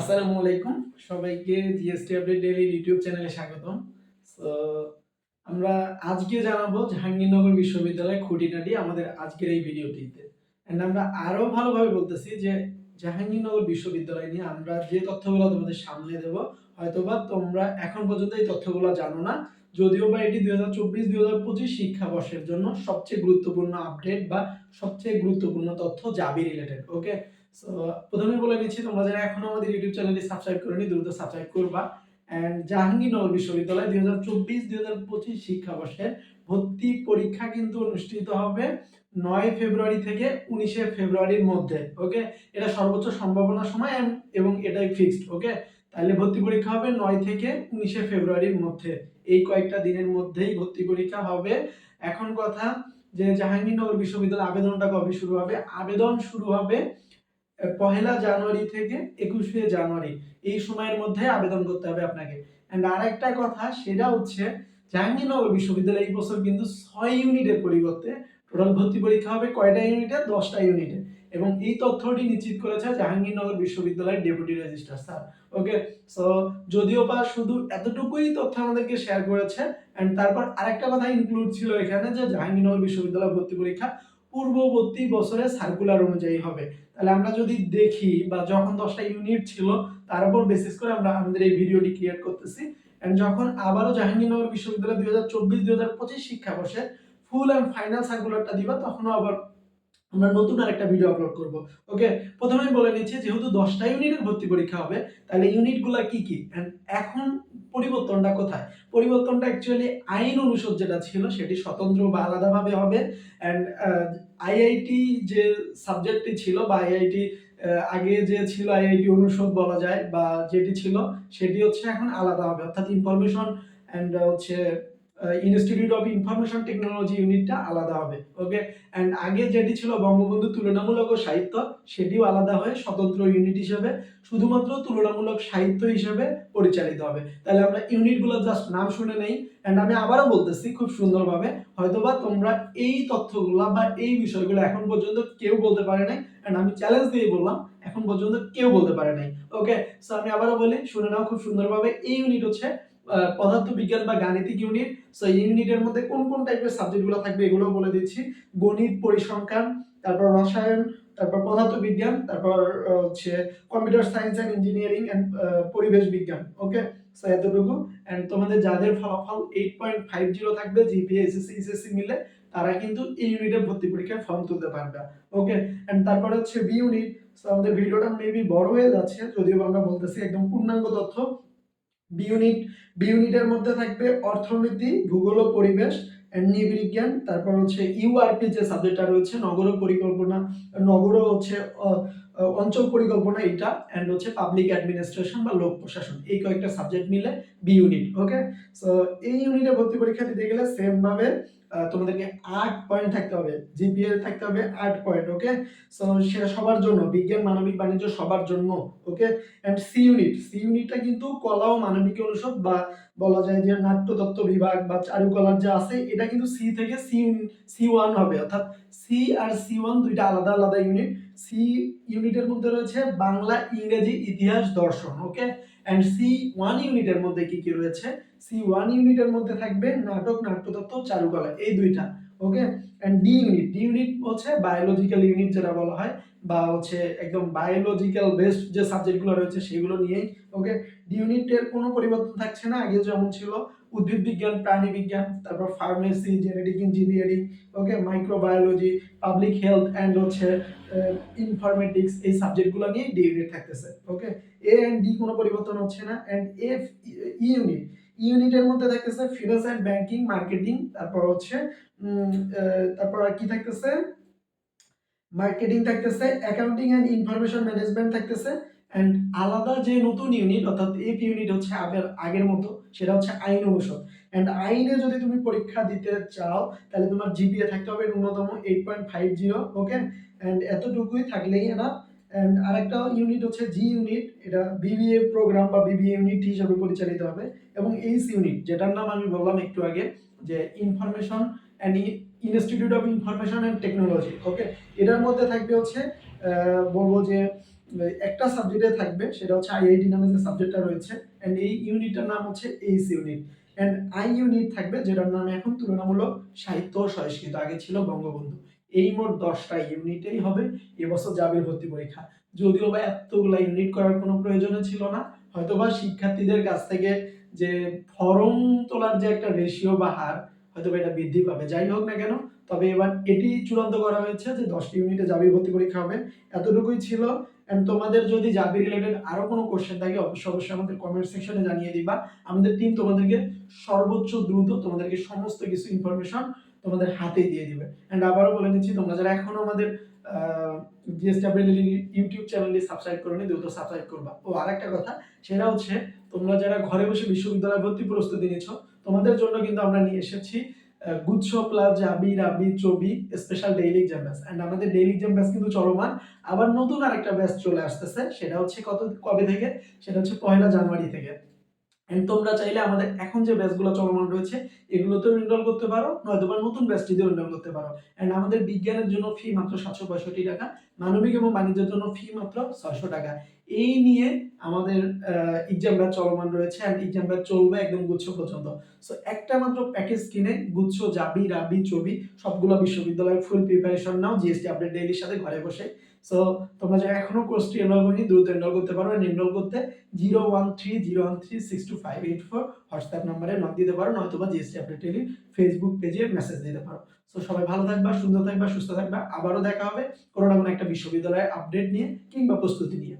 আসসালামু আলাইকুম। সবাইকে জিএসটি আপডেট ডেইলি ইউটিউব চ্যানেলে স্বাগতম। আমরা আজকে জানাব জাহাঙ্গীরনগর বিশ্ববিদ্যালয় খুঁটিনাটি আমাদের আজকের এই ভিডিওটিতে। এন্ড আমরা আরও ভালোভাবে বলতেছি যে জাহাঙ্গীরনগর বিশ্ববিদ্যালয় নিয়ে আমরা যে তথ্যগুলো তোমাদের সামনে দেব, হয়তোবা তোমরা এখন পর্যন্ত এই তথ্যগুলো জানো না। যদিও বা এটি দুই হাজার চব্বিশ, দুই হাজার পঁচিশ শিক্ষাবর্ষের জন্য সবচেয়ে গুরুত্বপূর্ণ আপডেট বা সবচেয়ে গুরুত্বপূর্ণ তথ্য জাবি রিলেটেড ওকে প্রথমে বলে নিচ্ছি তোমরা যারা এখনও আমাদের ইউটিউব চ্যানেলটি সাবস্ক্রাইব করনি, দ্রুত সাবস্ক্রাইব করবা। এন্ড জাহাঙ্গীরনগর বিশ্ববিদ্যালয় দুই হাজার চব্বিশ, দুই পঁচিশ শিক্ষাবর্ষের ভর্তি পরীক্ষা কিন্তু অনুষ্ঠিত হবে নয় ফেব্রুয়ারি থেকে উনিশে ফেব্রুয়ারির মধ্যে ওকে এটা সর্বোচ্চ সম্ভাবনার সময় এবং এটাই ফিক্সড ওকে তাহলে ভর্তি পরীক্ষা হবে নয় থেকে উনিশে ফেব্রুয়ারির মধ্যে। এই কয়েকটা দিনের মধ্যেই ভর্তি পরীক্ষা হবে। এখন কথা যে জাহাঙ্গীরনগর বিশ্ববিদ্যালয় আবেদনটা কবে শুরু হবে? আবেদন শুরু হবে পহেলা জানুয়ারি থেকে একুশে জানুয়ারি, এই সময়ের মধ্যে আবেদন করতে হবে আপনাকে। অ্যান্ড আর একটা কথা, সেটা হচ্ছে, জাহাঙ্গীরনগর বিশ্ববিদ্যালয় এই বছর কিন্তু ছয় ইউনিটের পরিবর্তে টোটাল ভর্তি পরীক্ষা হবে, কয়টা ইউনিটে? দশটা ইউনিটে। এবং এই তথ্যটি নিশ্চিত করেছে জাহাঙ্গীরনগর বিশ্ববিদ্যালয়ের deputy registrar, sir. Okay so যদিও বা শুধু এতটুকুই তথ্য আমাদেরকে শেয়ার করেছে অ্যান্ড তারপর আরেকটা কথা ইনক্লুড ছিল এখানে যে জাহাঙ্গীরনগর বিশ্ববিদ্যালয় ভর্তি পরীক্ষা পূর্ববর্তী বছরের সার্কুলার অনুযায়ী হবে। তাহলে আমরা যদি দেখি বা যখন দশটা ইউনিট ছিল, তার উপর বেসিস করে আমরা আমাদের এই ভিডিওটি ক্রিয়েট করতেছি। এন্ড যখন আবারও জাহাঙ্গীরনগর বিশ্ববিদ্যালয় দুই হাজার চব্বিশ, দুই হাজার পঁচিশ শিক্ষাবর্ষে ফুল অ্যান্ড ফাইনাল সার্কুলারটা দিবা, তখনও আবার আমরা নতুন আর একটা ভিডিও আপলোড করব। ওকে প্রথমে বলে নিচ্ছি, যেহেতু দশটা ইউনিটের ভর্তি পরীক্ষা হবে, তাহলে ইউনিটগুলা কি কি? এখন পরিবর্তনটা কোথায়? পরিবর্তনটা অ্যাকচুয়ালি আইন অনুষদ যেটা ছিল, সেটি স্বতন্ত্র বা আলাদাভাবে হবে। অ্যান্ড আইআইটি যে সাবজেক্টটি ছিল বা আইআইটি আগে যে ছিল আইআইটি অনুষদ বলা যায় বা যেটি ছিল, সেটি হচ্ছে এখন আলাদা হবে। অর্থাৎ ইনফরমেশন অ্যান্ড হচ্ছে ইনস্টিটিউট অফ ইনফরমেশন টেকনোলজি ইউনিটটা আলাদা হবে ওকে অ্যান্ড আগে যেটি ছিল বঙ্গবন্ধু তুলনামূলক ও সাহিত্য, সেটিও আলাদা হয়ে স্বতন্ত্র ইউনিট হিসেবে, শুধুমাত্র তুলনামূলক সাহিত্য হিসেবে পরিচালিত হবে। তাহলে আমরা ইউনিটগুলো জাস্ট নাম শুনে নেই অ্যান্ড আমি আবারও বলতেছি খুব সুন্দরভাবে, হয়তোবা তোমরা এই তথ্যগুলো বা এই বিষয়গুলো এখন পর্যন্ত কেউ বলতে পারে নাই অ্যান্ড আমি চ্যালেঞ্জ দিয়ে বললাম, এখন পর্যন্ত কেউ বলতে পারে নাই ওকে সো আমি আবারও বলি, শুনে নাও খুব সুন্দরভাবে, এই ইউনিট হচ্ছে পদার্থ বিজ্ঞান বা গাণিতিক ইউনিট সো এই ইউনিটের মধ্যে কোন কোন টাইপের সাবজেক্টগুলো থাকবে এগুলো বলে দিচ্ছি। গণিত, পরিসংখ্যান, তারপর রসায়ন, তারপর পদার্থ বিজ্ঞান, তারপর হচ্ছে computer science and engineering and পরিবেশ বিজ্ঞান ওকে সো এতটুকু। অ্যান্ড তোমাদের যাদের ফলাফল এইট পয়েন্ট ফাইভ জিরো থাকবে জিপিএ এসএসসি এসএসসি মিলে, তারা কিন্তু এই ইউনিটের ভর্তি পরীক্ষায় ফর্ম তুলতে পারবে ওকে অ্যান্ড তারপরে হচ্ছে বি ইউনিট সো আমাদের ভিডিওটা মেবি বড় হয়ে যাচ্ছে, যদিও আমরা বলতেছি একদম পূর্ণাঙ্গ তথ্য বি ইউনিট বি ইউনিটের মধ্যে থাকবে অর্থনীতি ভূগোল ও পরিবেশ নৃবিজ্ঞান তারপর হচ্ছে ইউআরপি যে সাবজেক্টটা রয়েছে নগর পরিকল্পনা নগর হচ্ছে অঞ্চল পরিকল্পনা এটা অ্যান্ড হচ্ছে পাবলিক অ্যাডমিনিস্ট্রেশন বা লোক প্রশাসন এই কয়েকটা সাবজেক্ট মিলে বি ইউনিট ওকে সো এই ইউনিটে ভর্তি পরীক্ষা দিতে গেলে সেম ভাবে আহ, তোমাদেরকে আট পয়েন্ট থাকতে হবে জিপিএ থাকতে হবে আট পয়েন্ট ওকে সেটা সবার জন্য, বিজ্ঞান, মানবিক, বাণিজ্য সবার জন্য okay and C unit C ইউনিটটা কিন্তু কলা ও মানবিক অনুষদ বা বলা যায় যে নাট্যতত্ত্ব বিভাগ বা চারুকলার যে আছে, এটা কিন্তু সি থেকে সি সি ওয়ান হবে, অর্থাৎ সি আর সি ওয়ান দুইটা আলাদা আলাদা ইউনিট সি ইউনিটের মধ্যে রয়েছে বাংলা, ইংরেজি, ইতিহাস, দর্শন ওকে অ্যান্ড সি ওয়ান ইউনিটের মধ্যে কি কি রয়েছে? সি ওয়ান ইউনিটের মধ্যে থাকবে নাটক, নাট্যতত্ত্ব, চারুকলা, এই দুইটা okay and D unit D unit হচ্ছে বায়োলজিক্যাল ইউনিট যেটা বলা হয়, বা হচ্ছে একদম বায়োলজিক্যাল বেসড যে সাবজেক্টগুলো রয়েছে সেগুলো নিয়েই ওকে ডি ইউনিটের কোনো পরিবর্তন থাকছে না, আগে যেমন ছিল উদ্ভিদ বিজ্ঞান, প্রাণী বিজ্ঞান, তারপর pharmacy genetic engineering okay microbiology public health and হচ্ছে ইনফরমেটিক্স এই সাবজেক্টগুলো নিয়ে ডি ইউনিট থাকতেছে ওকে এ অ্যান্ড ডি কোনো পরিবর্তন হচ্ছে না অ্যান্ড এফ ইউনিট ইউনিটের মধ্যে থাকতেছে ফিনান্স অ্যান্ড ব্যাংকিং মার্কেটিং তারপর হচ্ছে তারপর কি থাকতেছে? মার্কেটিং থাকতেছে অ্যাকাউন্টিং অ্যান্ড ইনফরমেশন ম্যানেজমেন্ট থাকতেছে অ্যান্ড আলাদা যে নতুন ইউনিট অর্থাৎ এফ ইউনিট হচ্ছে আগের আগের মতো, সেটা হচ্ছে আইন অনুষদ। অ্যান্ড আইনে যদি তুমি পরীক্ষা দিতে চাও, তাহলে তোমার জিপিএ থাকতে হবে ন্যূনতম eight point five zero okay and এতটুকুই থাকলেই না অ্যান্ড আরেকটা ইউনিট হচ্ছে জি ইউনিট এটা বিবিএ প্রোগ্রাম বা বিবিএ ইউনিট হিসাবে পরিচালিত হবে। এবং এইচ ইউনিট যেটার নাম আমি বললাম একটু আগে, যে information and institute of information and technology okay এটার মধ্যে থাকবে হচ্ছে বলব যে একটা সাবজেক্টে থাকবে, সেটা হচ্ছে আইআইটি নামে যে সাবজেক্টটা রয়েছে অ্যান্ড এই ইউনিটটার নাম হচ্ছে H unit and I unit থাকবে, যেটার নাম এখন তুলনামূলক সাহিত্য ও সংস্কৃত, আগে ছিল বঙ্গবন্ধু। এই মোট দশটা ইউনিটেই হবে, এবছর জাবির ভর্তি পরীক্ষা। যদিও বা এতগুলা ইউনিট করার কোনো প্রয়োজনই ছিল না, হয়তোবা শিক্ষার্থীদের কাছ থেকে যে ফর্ম তোলার যে একটা রেশিও বা হার হয়তো এটা বৃদ্ধি পাবে। যাই হোক না কেন, তবে এবার এটি চূড়ান্ত করা হয়েছে যে দশটি ইউনিটে জাবির ভর্তি পরীক্ষা হবে। এতটুকুই ছিল। এন্ড তোমাদের যদি জাবি রিলেটেড আরও কোনো কোশ্চেন থাকে, অবশ্যই অবশ্যই আমাদের কমেন্ট সেকশনে জানিয়ে দিবা। আমাদের টিম তোমাদেরকে সর্বোচ্চ দ্রুত তোমাদেরকে সমস্ত কিছু ইনফরমেশন তোমাদের হাতে দিয়ে দিবে। অ্যান্ড আবারও বলে নিচ্ছি, তোমরা যারা এখনও আমাদের ইউটিউব চ্যানেলটি সাবস্ক্রাইব করোনি, দ্রুত সাবস্ক্রাইব করবা। ও আরেকটা কথা, সেটা হচ্ছে, তোমরা যারা ঘরে বসে বিশ্ববিদ্যালয় ভর্তি প্রস্তুতি নিচ্ছ তোমাদের জন্য কিন্তু আমরা নিয়ে এসেছি গুচ্ছ plus Jabi Rabi Chobi special daily exam batch and আমাদের ডেইলি এক্সাম ব্যাচ কিন্তু চলমান। আবার নতুন আরেকটা ব্যাচ চলে আসতেছে, সেটা হচ্ছে কত, কবে থেকে? সেটা হচ্ছে পয়লা জানুয়ারি থেকে। এন্ড তোমরা চাইলে আমাদের এখন যে ব্যাচগুলো চলমান রয়েছে, এগুলোতেও এনরোল করতে পারো, নয়তো বা নতুন ব্যাচটিতেও এনরোল করতে পারো। এন্ড আমাদের বিজ্ঞানের জন্য ফি মাত্র সাতশো পঁয়ষট্টি টাকা, মানবিক এবং বাণিজ্যের জন্য ফি মাত্র ছয়শো টাকা। এই নিয়ে আমাদের এক্সাম ব্যাচ চলমান রয়েছে অ্যান্ড এক্সাম ব্যাচ চলবে একদম গুচ্ছ পর্যন্ত। সো একটা মাত্র প্যাকেজ কিনে গুচ্ছ জাবি রাবি, চবি, সবগুলো বিশ্ববিদ্যালয়ের full preparation now GST update ডেইলির সাথে ঘরে বসে। সো তোমরা যারা এখনও কোর্সটি এনরোল করি দ্রুত এনরোল করতে পারো এনরোল করতে zero one three zero one three six two five eight four WhatsApp নাম্বারে নক দিতে পারো নয়তো বা জিএসটি আপডেট ডেইলির ফেসবুক পেজে মেসেজ দিতে পারো। সো সবাই ভালো থাকবা, সুন্দর থাকবা, সুস্থ থাকবা, আবারও দেখা হবে। কোনো না কোনো একটা বিশ্ববিদ্যালয়ের আপডেট নিয়ে কিংবা প্রস্তুতি নিয়ে।